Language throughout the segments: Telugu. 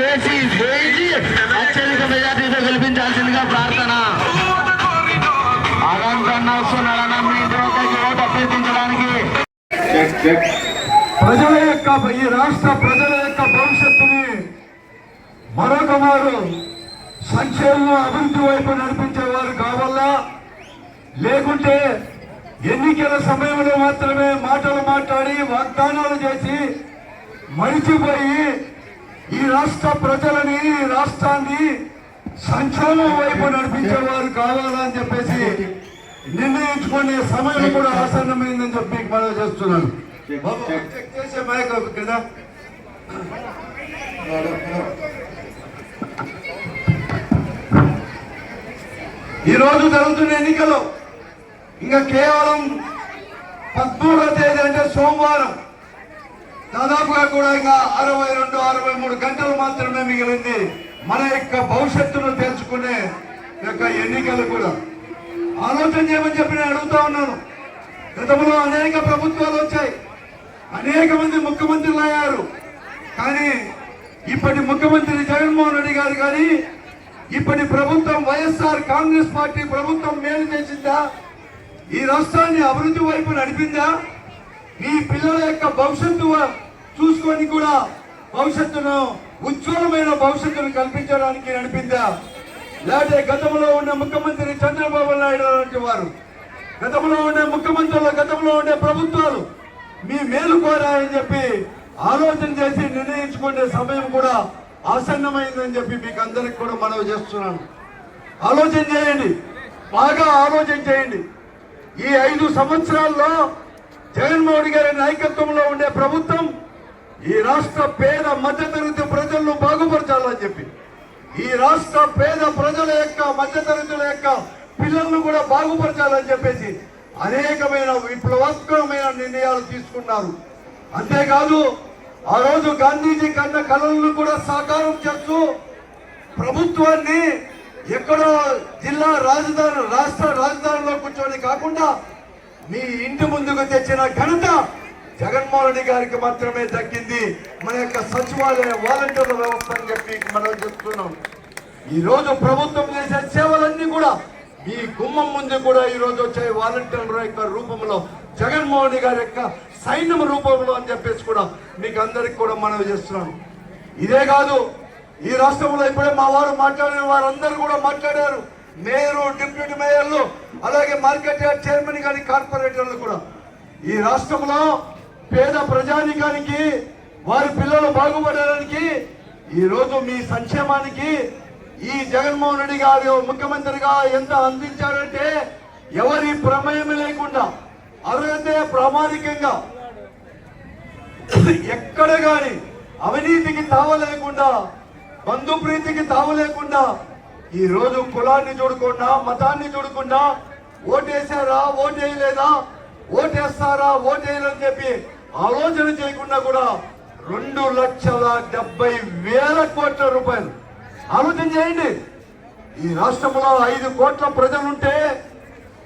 వేసి వేయించి అత్యధిక మెజార్టీతో గెలిపించాల్సిందిగా ప్రార్థన. అనంతన్న వస్తున్నాడన్న మీ ఇంటి ఓటు అభ్యర్థించడానికి. ప్రజల యొక్క ఈ రాష్ట్ర ప్రజల యొక్క భవిష్యత్తుని మరొక వారు సంక్షేమం అభివృద్ధి వైపు నడిపించేవారు కావాలా? లేకుంటే ఎన్నికల సమయంలో మాత్రమే మాటలు మాట్లాడి వాగ్దానాలు చేసి మరిచిపోయి ఈ రాష్ట్ర ప్రజలని ఈ రాష్ట్రాన్ని సంక్షేమం వైపు నడిపించేవారు కావాలని చెప్పేసి నిర్ణయించుకునే సమయం కూడా ఆసన్నమైందని చెప్పి మనం చేస్తున్నాను. బాబు, చెక్ చేసే మైక్ కదా. ఈరోజు జరుగుతున్న ఎన్నికలు ఇంకా కేవలం పద్మూడవ తేదీ అంటే సోమవారం. దాదాపుగా కూడా ఇంకా అరవై రెండు అరవై మూడు గంటలు మాత్రమే మిగిలింది. మన యొక్క భవిష్యత్తును తెలుసుకునే యొక్క ఎన్నికలు కూడా. ఆలోచన చేయమని చెప్పి నేను అడుగుతా ఉన్నాను. గతంలో అనేక ప్రభుత్వాలు వచ్చాయి. అనేక మంది ముఖ్యమంత్రులు అయ్యారు. కానీ ఇప్పటి ముఖ్యమంత్రి జగన్మోహన్ రెడ్డి గారు కానీ ఇప్పటి ప్రభుత్వం వైఎస్ఆర్ కాంగ్రెస్ పార్టీ ప్రభుత్వం మేలు చేసిందా ఈ రాష్ట్రాన్ని అభివృద్ధి వైపు నడిపిందా? మీ పిల్లల యొక్క భవిష్యత్తు చూసుకొని కూడా భవిష్యత్తును ఉజ్వలమైన భవిష్యత్తును కల్పించడానికి నడిపిందా? లేదా గతంలో ఉన్న ముఖ్యమంత్రి చంద్రబాబు నాయుడు లాంటి వారు గతంలో ఉండే ముఖ్యమంత్రులు గతంలో ఉండే ప్రభుత్వాలు మీ మేలు కోరాయని చెప్పి ఆలోచన చేసి నిర్ణయించుకునే సమయం కూడా ఆసన్నమైందని చెప్పి మీకు అందరికి కూడా మనవి చేస్తున్నాను. ఆలోచన చేయండి. బాగా ఆలోచన చేయండి. ఈ ఐదు సంవత్సరాల్లో జగన్మోహన్ గారి నాయకత్వంలో ఉండే ప్రభుత్వం ఈ రాష్ట్ర పేద మధ్యతరగతి ప్రజలను బాగుపరచాలని చెప్పి ఈ రాష్ట్ర పేద ప్రజల యొక్క మధ్యతరగతుల యొక్క పిల్లలను కూడా బాగుపరచాలని చెప్పేసి అనేకమైన విప్లవాత్మకమైన నిర్ణయాలు తీసుకున్నారు. అంతేకాదు ఆ రోజు గాంధీజీ కన్న కళలను కూడా సాకారం చేస్తూ ప్రభుత్వాన్ని ఎక్కడో జిల్లా రాజధాని రాష్ట్ర రాజధానిలో కూర్చొని కాకుండా మీ ఇంటి ముందుకు తెచ్చిన ఘనత జగన్మోహన్ రెడ్డి గారికి మాత్రమే దక్కింది. మన యొక్క సచివాలయ వాలంటీర్ల వ్యవస్థ అని చెప్పి మనం చెప్తున్నాం. ఈ రోజు ప్రభుత్వం చేసే సేవలన్నీ కూడా మీ గుమ్మం ముందు కూడా ఈ రోజు వచ్చే వాలంటీర్ల యొక్క రూపంలో జగన్మోహన్ రెడ్డి గారి యొక్క సైన్యం రూపంలో అని చెప్పేసి కూడా మీకు అందరికి కూడా మనవి చేస్తున్నాను ఇదే కాదు ఈ రాష్ట్రంలో ఇప్పుడే మా వారు మాట్లాడిన వారందరూ కూడా మాట్లాడారు. మేయరు డిప్యూటీ మేయర్లు అలాగే మార్కెట్ యార్డ్ చైర్మన్ కానీ కార్పొరేటర్లు కూడా. ఈ రాష్ట్రంలో పేద ప్రజానికానికి వారి పిల్లలు బాగుపడడానికి ఈరోజు మీ సంక్షేమానికి ఈ జగన్మోహన్ రెడ్డి గారు ముఖ్యమంత్రిగా ఎంత అందించారంటే ఎవరి ప్రమేయం లేకుండా అరగతే ప్రామాణికంగా ఎక్కడ కానీ అవినీతికి తావ లేకుండా బంధుప్రీతికి తావ లేకుండా ఈ రోజు కులాన్ని చూడకుండా మతాన్ని చూడకుండా ఓటేసారా ఓటేయలేదా ఓటేస్తారా ఓటేయలేదని చెప్పి ఆలోచన చేయకుండా కూడా రెండు లక్షల డెబ్బై వేల కోట్ల రూపాయలు. ఆలోచన చేయండి. ఈ రాష్ట్రంలో ఐదు కోట్ల ప్రజలుంటే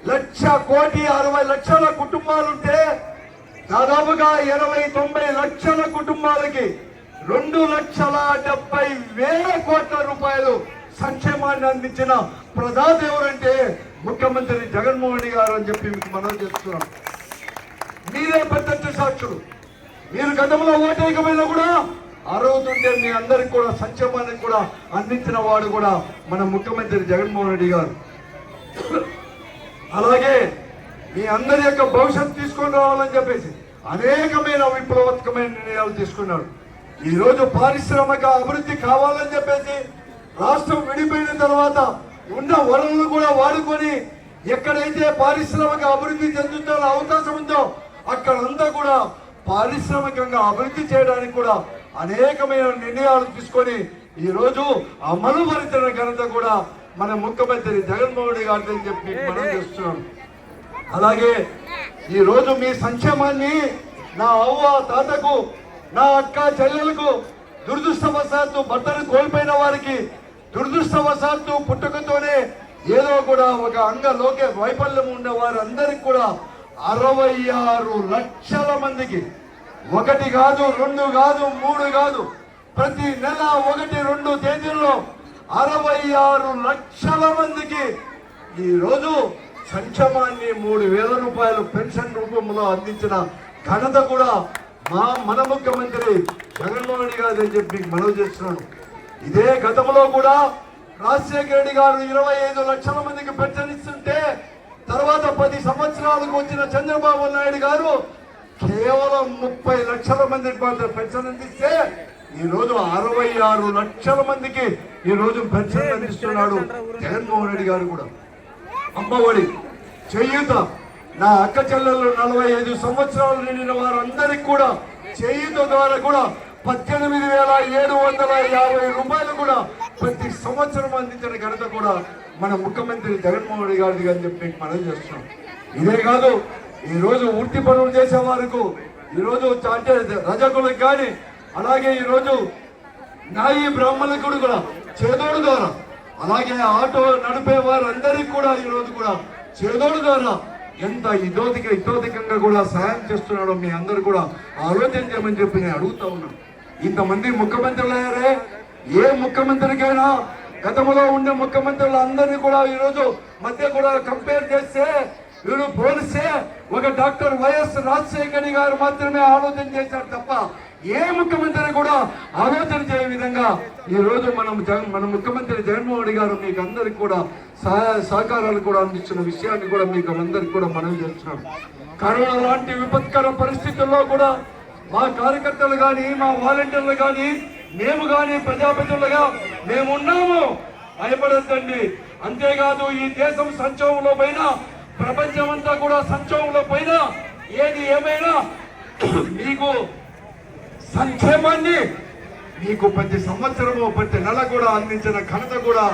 లక్ష కోటి అరవై లక్షల కుటుంబాలుంటే దాదాపుగా ఇరవై తొంభై లక్షల కుటుంబాలకి రెండు లక్షల డెబ్బై వేల కోట్ల రూపాయలు సంక్షేమాన్ని అందించిన ప్రజాదేవుడంటే ముఖ్యమంత్రి జగన్మోహన్ రెడ్డి గారు అని చెప్పి మీకు మనం చేస్తున్నాం. మీరే ప్రత్యక్ష సాక్షులు మీరు గతంలో ఓటేకమైనా కూడా అర్హతుంటే మీ అందరికి కూడా సంక్షేమానికి కూడా అందించిన వాడు కూడా మన ముఖ్యమంత్రి జగన్మోహన్ రెడ్డి గారు. అలాగే మీ అందరి యొక్క భవిష్యత్తు తీసుకొని రావాలని చెప్పేసి అనేకమైన విప్లవాత్మకమైన నిర్ణయాలు తీసుకున్నాడు. ఈరోజు పారిశ్రామిక అభివృద్ధి కావాలని చెప్పేసి రాష్ట్రం విడిపోయిన తర్వాత ఉన్న వనరులు కూడా వాడుకొని ఎక్కడైతే పారిశ్రామిక అభివృద్ధి చెందుతున్న అవకాశం ఉందో అక్కడంతా కూడా పారిశ్రామికంగా అభివృద్ధి చేయడానికి కూడా అనేకమైన నిర్ణయాలు తీసుకొని ఈరోజు అమలు పరిచిన ఘనత కూడా మన ముఖ్యమంత్రి జగన్మోహన్ రెడ్డి గారితో చెప్పి మనం చేస్తున్నాం. అలాగే ఈరోజు మీ సంక్షేమాన్ని నా అవ్వ తాతకు నా అక్క చెల్లెలకు దురదృష్టవశాత్తు భర్తను కోల్పోయిన వారికి దురదృష్టవశాత్తు పుట్టుకతోనే ఏదో కూడా ఒక అంగ లోకే వైఫల్యం ఉండే వారందరికి కూడా అరవై ఆరు లక్షల మందికి. ఒకటి కాదు రెండు కాదు మూడు కాదు. ప్రతి నెల ఒకటి రెండు తేదీల్లో అరవై ఆరు లక్షల మందికి ఈ రోజు సంక్షేమాన్ని మూడు వేల రూపాయలు పెన్షన్ రూపంలో అందించిన ఘనత కూడా మా మన ముఖ్యమంత్రి జగన్మోహన్ రెడ్డి గారు అని చెప్పి మనవి చేస్తున్నాను. ఇదే గతంలో కూడా రాజశేఖర రెడ్డి గారు ఇరవై ఐదు లక్షల మందికి పెన్షన్ ఇస్తుంటే తర్వాత పది సంవత్సరాలకు వచ్చిన చంద్రబాబు నాయుడు గారు కేవలం ముప్పై లక్షల మందికి మాత్రం పెన్షన్ అందిస్తే ఈ రోజు అరవై ఆరు లక్షల మందికి ఈ రోజు పెన్షన్ అందిస్తున్నాడు జగన్మోహన్ రెడ్డి గారు కూడా. అమ్మఒడి చేయూత. నా అక్క చెల్లెలు నలభై ఐదు సంవత్సరాలు నిండిన వారందరికి కూడా చేయూత ద్వారా కూడా పద్దెనిమిది వేల ఏడు వందల యాభై రూపాయలు కూడా ప్రతి సంవత్సరం అందించిన ఘనత కూడా మన ముఖ్యమంత్రి జగన్మోహన్ రెడ్డి గారిది అని చెప్పి మీకు మనం చేస్తున్నాం. ఇదే కాదు ఈ రోజు వృత్తి పనులు చేసే వారికి ఈరోజు అంటే రజకులకు కానీ అలాగే ఈరోజు నాయి బ్రాహ్మణులకు కూడా చేదోడు ద్వారా అలాగే ఆటో నడిపే వారందరికీ కూడా ఈరోజు కూడా చేదోడు ద్వారా ఎంత ఇదోధిక ఇతోధికంగా కూడా సహాయం చేస్తున్నాడో మీ అందరూ కూడా ఆలోచించమని చేయమని చెప్పి నేను అడుగుతా ఉన్నాను. ఇంతమంది ముఖ్యమంత్రులు అయ్యారే ఏ ముఖ్యమంత్రికైనా గతంలో ఉండే ముఖ్యమంత్రులు అందరినీ కూడా ఈ రోజు మధ్య కూడా కంపేర్ చేస్తే వీళ్ళు పోలిస్తే ఒక డాక్టర్ వైఎస్ రాజశేఖర్ గారు మాత్రమే ఆలోచన చేశారు తప్ప ఏ ముఖ్యమంత్రి కూడా ఆలోచన చేయ విధంగా ఈ రోజు మనం జగన్ మన ముఖ్యమంత్రి జగన్మోహన్ గారు మీకు అందరికి కూడా సహాయ సహకారాలు కూడా అందిస్తున్న విషయాన్ని కూడా మీకు అందరికి కూడా మనం చేస్తున్నాం కరోనా లాంటి విపత్కర పరిస్థితుల్లో కూడా మా కార్యకర్తలు కానీ మా వాలంటీర్లు కానీ మేము కానీ ప్రజాప్రతినిధులుగా మేము ఉన్నాము భయపడద్దండి. అంతేకాదు ఈ దేశం సంక్షోభంలో పైన ప్రపంచం అంతా కూడా సంక్షోభంలో పైన ఏది ఏమైనా మీకు సంక్షేమాన్ని మీకు ప్రతి సంవత్సరము ప్రతి నెల కూడా అందించిన ఘనత కూడా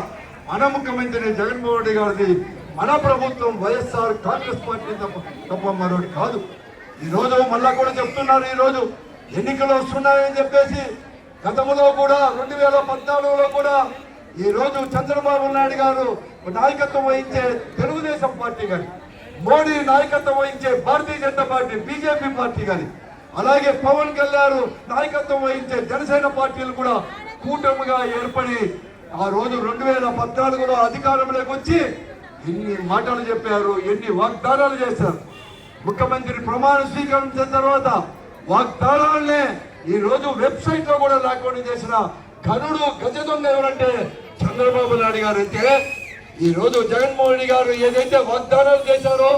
మన ముఖ్యమంత్రి జగన్మోహన్ రెడ్డి గారిది. మన ప్రభుత్వం వైఎస్ఆర్ కాంగ్రెస్ పార్టీ తప్ప తప్ప మరొకటి కాదు. ఈ రోజు మళ్ళా కూడా చెప్తున్నారు ఈరోజు ఎన్నికలు వస్తున్నాయని చెప్పేసి గతంలో కూడా రెండు వేల పద్నాలుగులో కూడా ఈ రోజు చంద్రబాబు నాయుడు గారు నాయకత్వం వహించే తెలుగుదేశం పార్టీ గారి మోడీ నాయకత్వం వహించే Bharatiya Janata party BJP party గారి అలాగే పవన్ కళ్యాణ్ నాయకత్వం వహించే జనసేన పార్టీలు కూడా కూటమిగా ఏర్పడి ఆ రోజు రెండు వేల పద్నాలుగులో అధికారంలోకి వచ్చి ఎన్ని మాటలు చెప్పారు ఎన్ని వాగ్దానాలు చేశారు. ముఖ్యమంత్రి ప్రమాణ స్వీకరించిన తర్వాత వాగ్దానాలనే ఈ రోజు వెబ్సైట్లో కూడా లేకుండా చేసిన ఘనుడు గజ దొంగ ఎవరంటే చంద్రబాబు నాయుడు గారు అయితే ఈ రోజు జగన్మోహన్ రెడ్డి గారు ఏదైతే వాగ్దానాలు చేశారో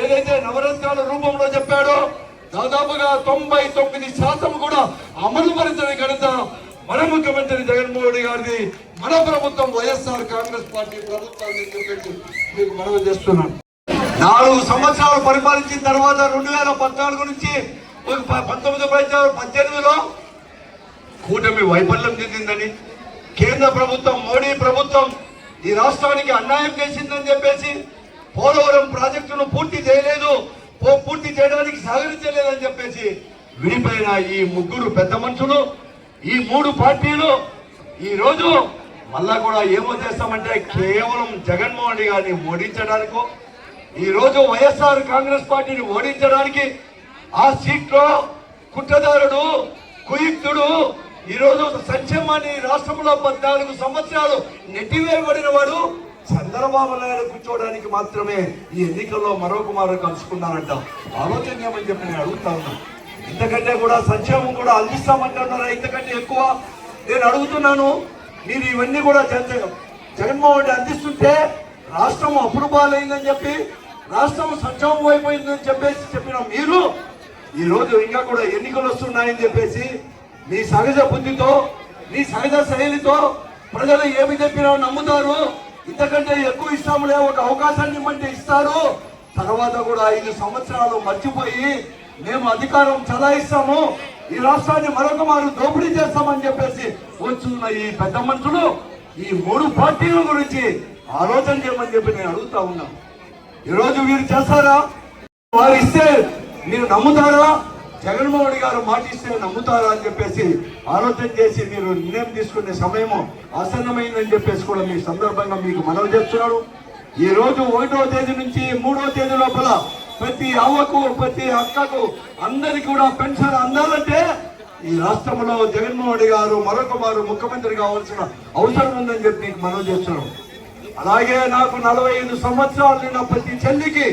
ఏదైతే నవరత్నాల రూపంలో చెప్పాడో దాదాపుగా తొంభై తొమ్మిది శాతం కూడా అమలు ఘనత మన ముఖ్యమంత్రి జగన్మోహన్ రెడ్డి గారిది మన ప్రభుత్వం వైఎస్ఆర్ కాంగ్రెస్ పార్టీ ప్రభుత్వాన్ని చెప్పేసి మీకు మనవి చేస్తున్నాను. నాలుగు సంవత్సరాలు పరిపాలించిన తర్వాత రెండు వేల పద్నాలుగు నుంచి ఒక పంతొమ్మిది పద్నాలుగు పద్దెనిమిదిలో కూటమి వైఫల్యం చెందిందని కేంద్ర ప్రభుత్వం మోడీ ప్రభుత్వం ఈ రాష్ట్రానికి అన్యాయం చేసిందని చెప్పేసి పోలవరం ప్రాజెక్టును పూర్తి చేయలేదు పూర్తి చేయడానికి సహకరించలేదని చెప్పేసి విడిపోయిన ఈ ముగ్గురు పెద్ద మనుషులు ఈ మూడు పార్టీలు ఈరోజు మళ్ళా కూడా ఏమో చేస్తామంటే కేవలం జగన్మోహన్ రెడ్డి గారిని ఓడించడానికో ఈ రోజు వైఎస్ఆర్ కాంగ్రెస్ పార్టీని ఓడించడానికి ఆ సీట్లో కుట్రదారుడు కుయుక్తుడు ఈరోజు సంక్షేమాన్ని రాష్ట్రంలో పద్నాలుగు సంవత్సరాలు నెట్టివేయబడిన వాడు చంద్రబాబు నాయుడు కూర్చోవడానికి మాత్రమే ఈ ఎన్నికల్లో మరొక మారు కలుసుకున్నారంట. ఆలోచన చెప్పి నేను అడుగుతా ఉన్నా. ఇంతకంటే కూడా సంక్షేమం కూడా అందిస్తామంటున్నారా? ఇంతకంటే ఎక్కువ? నేను అడుగుతున్నాను. మీరు ఇవన్నీ కూడా జగన్మోహన్ రెడ్డి అందిస్తుంటే రాష్ట్రం అప్పుడు చెప్పి రాష్ట్రం సంక్షోభం అయిపోయిందని చెప్పేసి చెప్పిన మీరు ఈరోజు ఇంకా కూడా ఎన్నికలు వస్తున్నాయని చెప్పేసి మీ సహజ బుద్ధితో మీ సహజ శైలితో ప్రజలు ఏమి చెప్పినా నమ్ముతారు. ఇంతకంటే ఎక్కువ ఇస్తాములే ఒక అవకాశాన్ని ఇవ్వమంటే ఇస్తారు. తర్వాత కూడా ఐదు సంవత్సరాలు మర్చిపోయి మేము అధికారం చలాయిస్తాము. ఈ రాష్ట్రాన్ని మరొక మారు దోపిడీ చేస్తామని చెప్పేసి వచ్చున్న ఈ పెద్ద మనుషులు ఈ మూడు పార్టీల గురించి ఆలోచన చేయమని చెప్పి నేను అడుగుతా ఉన్నాను ఈరోజు మీరు చేస్తారా? వారు ఇస్తే మీరు నమ్ముతారా? జగన్మోహన్ గారు మాట ఇస్తే నమ్ముతారా అని చెప్పేసి ఆలోచన చేసి మీరు నిర్ణయం తీసుకునే సమయము ఆసన్నమైందని చెప్పేసి కూడా మీ సందర్భంగా మీకు మనవి చేస్తున్నాడు. ఈ రోజు ఒకటో తేదీ నుంచి మూడో తేదీ లోపల ప్రతి అవ్వకు ప్రతి అక్కకు అందరికి కూడా పెన్షన్ అందాలంటే ఈ రాష్ట్రంలో జగన్మోహన్ గారు మరొక వారు ముఖ్యమంత్రి కావాల్సిన అవసరం ఉందని చెప్పి మీకు మనం చేస్తున్నాం అలాగే నాకు నలభై ఐదు సంవత్సరాలు నిన్న ప్రతి చెల్లికి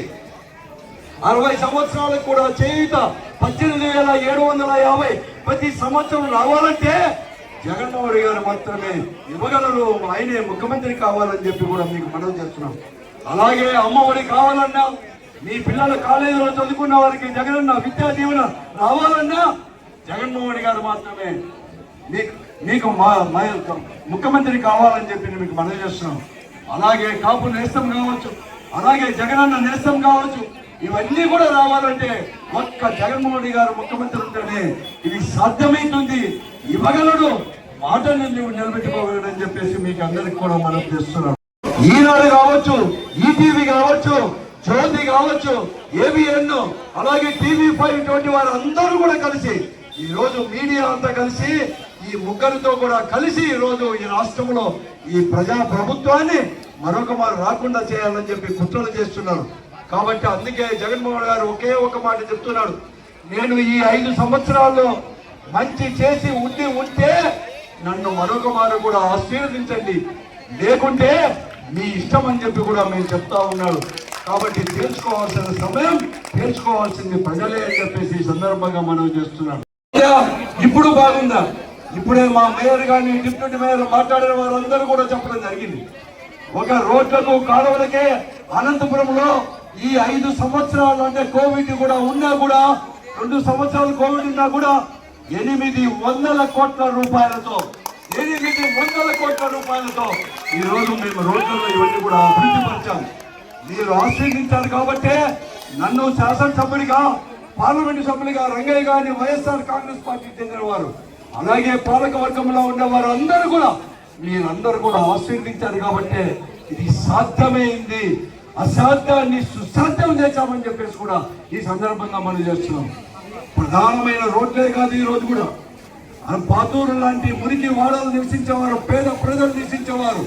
అరవై సంవత్సరాలకు కూడా చేయుత పద్దెనిమిది వేల ఏడు వందల యాభై ప్రతి సంవత్సరం రావాలంటే జగన్మోహన్ గారు మాత్రమే ఇవ్వగలరు. ఆయనే ముఖ్యమంత్రి కావాలని చెప్పి కూడా మీకు మనం చేస్తున్నాం. అలాగే అమ్మఒడి కావాలన్నా మీ పిల్లల కాలేజీలో చదువుకున్న వారికి జగనన్న విద్యా దీవెన రావాలన్నా జగన్మోహన్ గారు మాత్రమే మీకు మీకు మా మా ముఖ్యమంత్రి కావాలని చెప్పి నేను మీకు మనం చేస్తున్నాం. అలాగే కాపు నేస్తం కావచ్చు అలాగే జగనన్న నేస్తం కావచ్చు ఇవన్నీ కూడా రావాలంటే ఒక్క జగన్మోహన్ రెడ్డి గారు ముఖ్యమంత్రి ఉంటేనే ఇది సాధ్యమైతుంది. ఇవ్వగలడు మాటని నువ్వు నిలబెట్టుకోగలడని చెప్పేసి మీకు అందరికి కూడా మనం చేస్తున్నాం. ఈనాడు కావచ్చు ఈటీవీ కావచ్చు జ్యోతి కావచ్చు ఏబిఎన్ అలాగే టీవీ ఫైవ్ ఇటువంటి వారు అందరూ కూడా కలిసి ఈ రోజు మీడియా అంతా కలిసి ఈ ముగ్గురితో కూడా కలిసి ఈరోజు రోజు ఈ రాష్ట్రంలో ఈ ప్రజా ప్రభుత్వాన్ని మరొక మారు రాకుండా చేయాలని చెప్పి కుట్రలు చేస్తున్నారు. కాబట్టి అందుకే జగన్మోహన్ గారు ఒకే ఒక మాట చెప్తున్నాడు. నేను ఈ ఐదు సంవత్సరాల్లో మంచి చేసి ఉండి ఉంటే నన్ను మరొక మారు కూడా ఆశీర్వదించండి. లేకుంటే మీ ఇష్టం అని చెప్పి కూడా మేము చెప్తా ఉన్నాడు. కాబట్టి తెలుసుకోవాల్సిన సమయం తెలుసుకోవాల్సింది ప్రజలే అని చెప్పేసి సందర్భంగా మనం చేస్తున్నాం ఇప్పుడు బాగుందా? ఇప్పుడే మా మేయర్ కానీ డిప్యూటీ మేయర్ మాట్లాడిన వారందరూ కూడా చెప్పడం జరిగింది. ఒక రోడ్లకు కాలువలకే అనంతపురంలో ఈ ఐదు సంవత్సరాలు అంటే కోవిడ్ కూడా ఉన్నా కూడా రెండు సంవత్సరాలు కోవిడ్ ఉన్నా కూడా ఎనిమిది వందల కోట్ల రూపాయలతో ఎనిమిది వందల కోట్ల రూపాయలతో ఈ రోజు మేము రోడ్లలో ఇవన్నీ కూడా అభివృద్ధి పరిచాము మీరు ఆశీర్వదించారు కాబట్టే నన్ను శాసనసభ్యుడిగా పార్లమెంటు సభ్యుడిగా రంగయ్య గారిని వైఎస్ఆర్ కాంగ్రెస్ పార్టీకి చెందిన వారు. అలాగే పాలక వర్గంలో ఉన్న వారందరూ అందరూ కూడా మీరందరూ కూడా ఆశీర్వించారు కాబట్టి ఇది సాధ్యమైంది అసాధ్యాన్ని సుసాధ్యం చేశామని చెప్పేసి కూడా ఈ సందర్భంగా మనం చేస్తున్నాం. ప్రధానమైన రోడ్లే కాదు ఈ రోజు కూడా. పాతూరు లాంటి మురికి వాడలు నివసించేవారు పేద ప్రజలు నివసించేవారు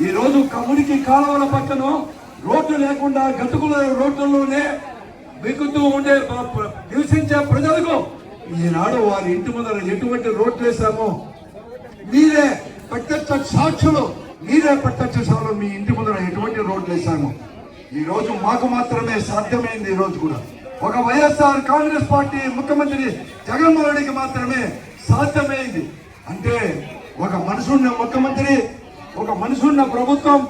ఈ రోజు మురికి కాలువల పక్కన రోడ్లు లేకుండా గతుకుల రోడ్లలోనే మిగుతూ ఉండే నివసించే ప్రజలకు ఈనాడు వారి ఇంటి ముందర ఎటువంటి రోడ్లు వేశామో మీరే ప్రత్యక్ష సాక్షులు మీరే ప్రత్యక్ష సాక్షులు మీ ఇంటి ముందర ఎటువంటి రోడ్లు వేసాము ఈరోజు మాకు మాత్రమే సాధ్యమైంది ఈ రోజు కూడా. ఒక వైఎస్ఆర్ కాంగ్రెస్ పార్టీ ముఖ్యమంత్రి జగన్మోహన్ రెడ్డికి మాత్రమే సాధ్యమైంది. అంటే ఒక మనసున్న ముఖ్యమంత్రి ఒక మనసున్న ప్రభుత్వం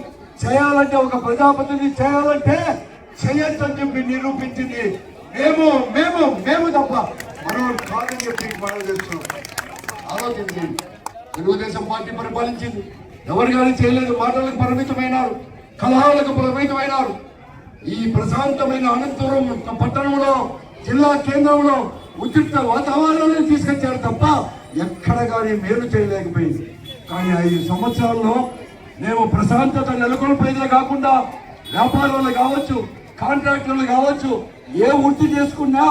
చేయాలంటే ఒక ప్రజాపతిని చేయాలంటే చేయొచ్చని చెప్పి నిరూపించింది. మేము మేము మేము తప్ప మనం కాదని చెప్పి మనం చేస్తున్నాం ఆలోచించండి. తెలుగుదేశం పార్టీ పరిపాలించింది. ఎవరు కానీ చేయలేదు మాటలకు పరిమితమైనారు. కలహాలకు పరిమితమైనారు. ఈ ప్రశాంతమైన అనంతరం పట్టణంలో జిల్లా కేంద్రంలో ఉద్రిక్త వాతావరణాన్ని తీసుకొచ్చారు తప్ప ఎక్కడ కానీ మేలు చేయలేకపోయింది. కానీ ఐదు సంవత్సరాల్లో మేము ప్రశాంతత నెలకొల్పేదే కాకుండా వ్యాపారాలు కావచ్చు కాంట్రాక్టర్లు కావచ్చు ఏ వృత్తి చేసుకున్నా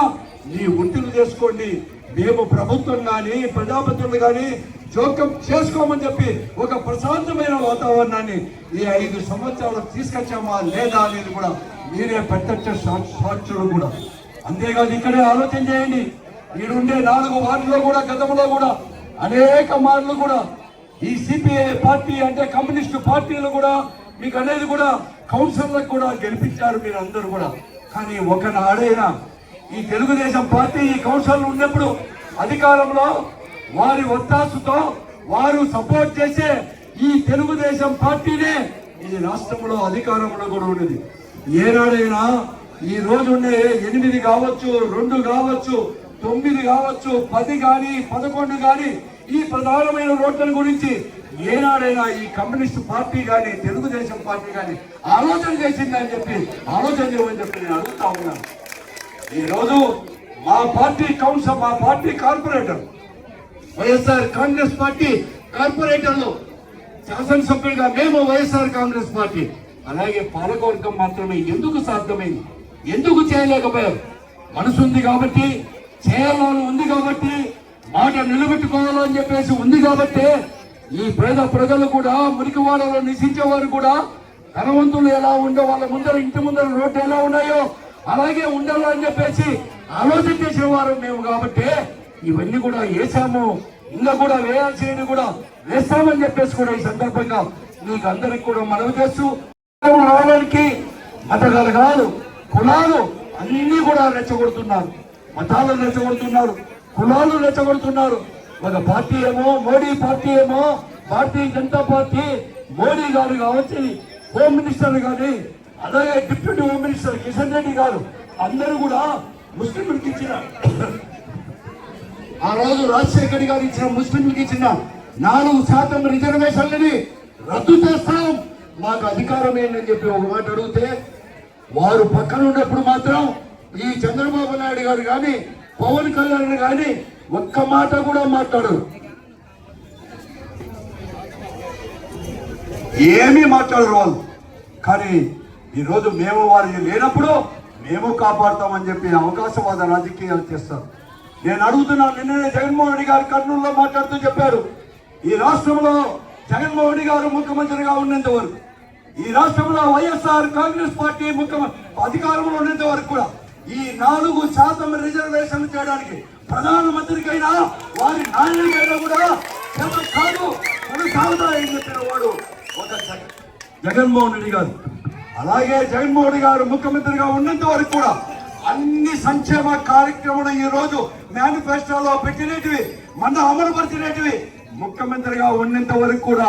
నీ వృత్తులు చేసుకోండి. మేము ప్రభుత్వం కానీ ప్రజాపతులు కానీ జోక్యం చేసుకోమని చెప్పి ఒక ప్రశాంతమైన వాతావరణాన్ని ఈ ఐదు సంవత్సరాలు తీసుకొచ్చామా లేదా అనేది కూడా మీరే ప్రత్యక్ష సాక్షులు కూడా. అంతేకాదు ఇక్కడే ఆలోచన చేయండి. ఈడుండే నాలుగు వార్డులో కూడా గతంలో కూడా అనేక మార్లు కూడా ఈ సిపిఐ పార్టీ అంటే కమ్యూనిస్టు పార్టీలు కూడా మీకు అనేది కూడా కౌన్సిలర్లకు కూడా గెలిపించారు మీరు అందరూ కూడా. కానీ ఒకనాడైనా ఈ తెలుగుదేశం పార్టీ ఈ కౌన్సిల్ ఉన్నప్పుడు అధికారంలో వారి ఒత్తాసుతో వారు సపోర్ట్ చేసే ఈ తెలుగుదేశం పార్టీనే ఈ రాష్ట్రంలో అధికారంలో కూడా ఉన్నది. ఏనాడైనా ఈ రోజు ఉండే ఎనిమిది కావచ్చు రెండు కావచ్చు తొమ్మిది కావచ్చు పది కానీ పదకొండు కానీ ఈ ప్రధానమైన రోడ్ల గురించి ఏనాడైనా ఈ కమ్యూనిస్ట్ పార్టీ కానీ తెలుగుదేశం పార్టీ కానీ ఆలోచన చేసిందని చెప్పి ఆలోచన చేయమని చెప్పి నేను అడుగుతా ఉన్నాను. ఈ రోజు మా పార్టీ కౌన్సిల్ మా party corporator YSR Congress party కార్పొరేటర్లు శాసనసభ్యులుగా మేము వైఎస్ఆర్ కాంగ్రెస్ పార్టీ. అలాగే పాలకవర్గం మాత్రమే ఎందుకు సాధ్యమైంది? ఎందుకు చేయలేకపోయారు? మనసు ఉంది కాబట్టి చేయాలని ఉంది కాబట్టి మాట నిలబెట్టుకోవాలని చెప్పేసి ఉంది కాబట్టి ఈ పేద ప్రజలు కూడా మురికివాడలో నివసించేవారు కూడా ధనవంతులు ఎలా ఉండే వాళ్ళ ముందర ఇంటి ముందర రోడ్లు ఎలా ఉన్నాయో అలాగే ఉండాలని చెప్పేసి ఆలోచన చేసిన వారు మేము కాబట్టి ఇవన్నీ కూడా వేసాము ఇంకా కూడా వేయాల్సినవి కూడా వేస్తామని చెప్పేసి కూడా ఈ సందర్భంగా మీకు అందరికి కూడా మనవి చేస్తూ రావడానికి మతగాలు కాదు కులాలు అన్ని కూడా రెచ్చగొడుతున్నారు. మతాలు రెచ్చగొడుతున్నారు కులాలు రెచ్చగొడుతున్నారు. ఒక పార్టీ ఏమో మోడీ పార్టీ ఏమో భారతీయ జనతా పార్టీ మోడీ గారు కావచ్చు హోమ్ మినిస్టర్ కానీ అలాగే deputy home minister Kishan Reddy గారు. అందరూ కూడా ముస్లింలకు ఇచ్చిన ఆ రోజు రాజశేఖర్ గారు ఇచ్చిన ముస్లింలకు ఇచ్చిన నాలుగు శాతం రిజర్వేషన్లని రద్దు చేస్తాం. మాకు అధికారం ఏంటని చెప్పి ఒక మాట అడిగితే వారు పక్కన ఉన్నప్పుడు మాత్రం ఈ చంద్రబాబు నాయుడు గారు కానీ పవన్ కళ్యాణ్ కానీ ఒక్క మాట కూడా మాట్లాడరు. ఏమీ మాట్లాడరు వాళ్ళు. కానీ ఈరోజు మేము వారికి లేనప్పుడు మేము కాపాడుతామని చెప్పి అవకాశవాద రాజకీయాలు చేస్తారు. నేను అడుగుతున్నాను నిన్ననే జగన్మోహన్ రెడ్డి గారు కర్నూలులో మాట్లాడుతూ చెప్పారు ఈ రాష్ట్రంలో జగన్మోహన్ రెడ్డి గారు ముఖ్యమంత్రిగా ఉన్నంత వరకు ఈ రాష్ట్రంలో వైఎస్ఆర్ కాంగ్రెస్ పార్టీ ముఖ్యమంత్రి అధికారంలో ఉన్నంత వరకు కూడా ఈ నాలుగు శాతం రిజర్వేషన్ చేయడానికి ప్రధానమంత్రికైనా వారి నాయకుడికైనా కూడా శ్రమ కాదు కొనసాగుతాయని చెప్పిన వాడు ఒక జగన్. జగన్మోహన్ రెడ్డి గారు అలాగే జగన్మోహన్ గారు ముఖ్యమంత్రిగా ఉన్నంత వరకు కూడా అన్ని సంక్షేమ కార్యక్రమాలు ఈ రోజు మేనిఫెస్టోలో పెట్టినటివి మన అమలుపరిచినటివి ముఖ్యమంత్రిగా ఉన్నంత వరకు కూడా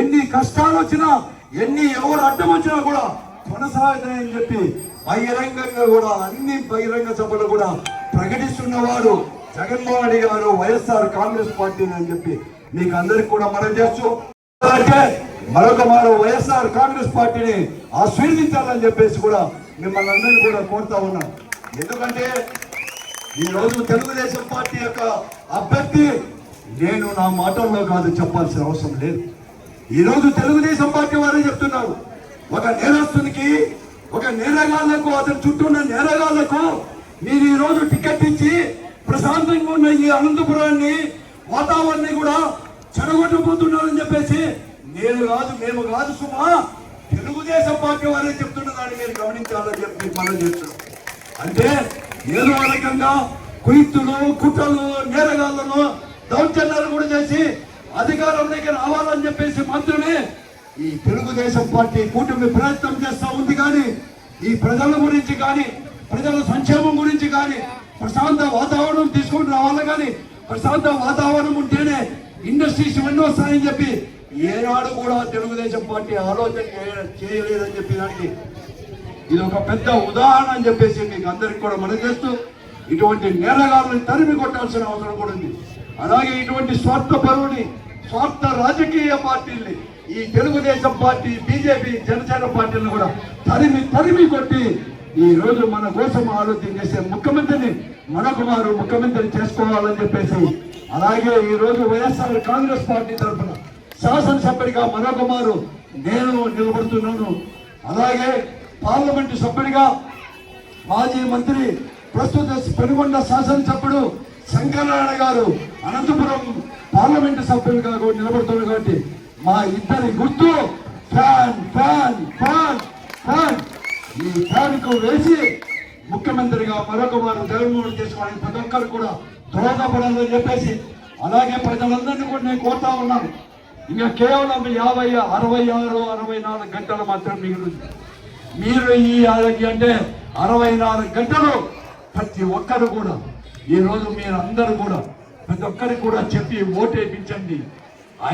ఎన్ని కష్టాలు వచ్చినా ఎన్ని ఎవరు అడ్డం వచ్చినా కూడా కొనసాగుతాయని చెప్పి బహిరంగంగా కూడా అన్ని బహిరంగ సభలు కూడా ప్రకటిస్తున్నవాడు జగన్మోహన్ గారు వైఎస్ఆర్ కాంగ్రెస్ పార్టీ అని చెప్పి మీకు అందరికి కూడా మనం చేస్తూ అంటే మరొక మరో వైఎస్ఆర్ కాంగ్రెస్ పార్టీని ఆశీర్వించాలని చెప్పేసి కూడా మిమ్మల్ని అందరినీ కూడా కోరుతా ఉన్నాం. ఎందుకంటే ఈ రోజు తెలుగుదేశం పార్టీ యొక్క అభ్యర్థి నేను నా మాటల్లో కాదు చెప్పాల్సిన అవసరం లేదు. ఈరోజు తెలుగుదేశం పార్టీ వారే చెప్తున్నారు. ఒక నేరస్తునికి ఒక నేరగాళ్ళకు అతని చుట్టూ ఉన్న నేరగాళ్ళకు మీరు ఈరోజు టికెట్ ఇచ్చి ప్రశాంతంగా ఉన్న ఈ అనంతపురాన్ని వాతావరణాన్ని కూడా చెడగొట్టబోతున్నారని చెప్పేసి నేను కాదు మేము కాదు సుమా తెలుగుదేశం పార్టీ వారే చెప్తున్న దాన్ని మీరు గమనించాలని చెప్పి మనం చేస్తున్నాం. అంటే ఏదో రకంగా కుయిత్తులు కుట్రలు నేరగాళ్ళను దౌర్జన్యాలు కూడా చేసి అధికారంలోకి రావాలని చెప్పేసి మాత్రమే ఈ తెలుగుదేశం పార్టీ కూటమి ప్రయత్నం చేస్తా ఉంది కానీ ఈ ప్రజల గురించి కానీ ప్రజల సంక్షేమం గురించి కానీ ప్రశాంత వాతావరణం తీసుకొని రావాలి కానీ ప్రశాంత వాతావరణం ఉంటేనే ఇండస్ట్రీస్ ఇవన్నీ వస్తాయని చెప్పి ఏనాడు కూడా తెలుగుదేశం పార్టీ ఆలోచన చేయలేదని చెప్పి దానికి ఇది ఒక పెద్ద ఉదాహరణ అని చెప్పేసి మీకు అందరికి కూడా మనం చేస్తూ ఇటువంటి నేరగాళ్ళని తరిమి కొట్టాల్సిన అవసరం కూడా ఉంది. అలాగే ఇటువంటి స్వార్థ పరువుని స్వార్థ రాజకీయ పార్టీల్ని ఈ తెలుగుదేశం పార్టీ బీజేపీ జనసేన పార్టీలను కూడా తరిమి తరిమి కొట్టి ఈ రోజు మన కోసం ఆలోచన చేసే ముఖ్యమంత్రిని మనకు వారు ముఖ్యమంత్రి చేసుకోవాలని చెప్పేసి అలాగే ఈ రోజు వైఎస్ఆర్ కాంగ్రెస్ పార్టీ తరఫున శాసనసభ్యుడిగా మరొక మారు నేను నిలబడుతున్నాను. అలాగే పార్లమెంటు సభ్యుడిగా మాజీ మంత్రి ప్రస్తుత పెనుగొండ శాసనసభ్యుడు శంకరనారాయణ గారు అనంతపురం పార్లమెంటు సభ్యులుగా నిలబడుతున్నారు కాబట్టి మా ఇద్దరి గుర్తు ఫ్యాన్ ఫ్యాన్ ఫ్యాన్ ఫ్యాన్. ఈ ఫ్యాన్కు వేసి ముఖ్యమంత్రిగా మరొక వారు జగన్మోహన్ చేసుకోవడానికి ప్రతి ఒక్కరు కూడా దోహదపడాలని చెప్పేసి అలాగే ప్రజలందరినీ కూడా నేను కోరుతా ఉన్నాను. ఇంకా కేవలం యాభై అరవై ఆరు అరవై నాలుగు గంటలు మాత్రం మిగిలింది మీరు ఈ ఆరోగ్య అంటే అరవై నాలుగు గంటలు ప్రతి ఒక్కరు కూడా ఈ రోజు మీరు అందరూ కూడా ప్రతి ఒక్కరికి కూడా చెప్పి ఓటేపించండి.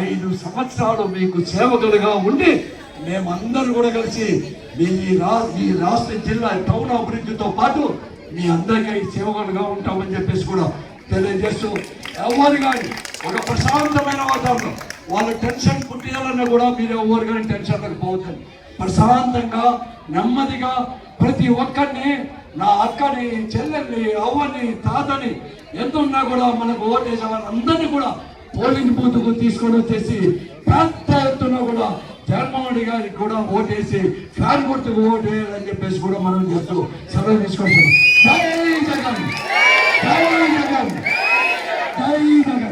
ఐదు సంవత్సరాలు మీకు సేవకులుగా ఉండి మేమందరూ కూడా కలిసి మీ రా మీ రాష్ట్ర జిల్లా టౌన్ అభివృద్ధితో పాటు మీ అందరికీ సేవకులుగా ఉంటామని చెప్పేసి కూడా తెలియజేస్తూ ఎవరు కానీ ఒక ప్రశాంతమైన వాతావరణం వాళ్ళ టెన్షన్ పుట్టియాలన్నా కూడా మీరు ఎవరు కానీ టెన్షన్లకు పోతుంది ప్రశాంతంగా నెమ్మదిగా ప్రతి ఒక్కరిని నా అక్కని చెల్లెల్ని అవ్వని తాతని ఎంత ఉన్నా కూడా మనకు ఓటేసే వాళ్ళందరినీ కూడా పోలింగ్ బూత్కు తీసుకొని వచ్చేసి పెద్ద ఎత్తున కూడా జగన్మోహన్ గారికి కూడా ఓటేసి ఫ్యాన్ గుర్తుకు ఓటేయాలని చెప్పేసి కూడా మనం చెప్తూ సెలవు తీసుకుంటున్నాం. జై జగన్! జై జగన్! జై జగన్!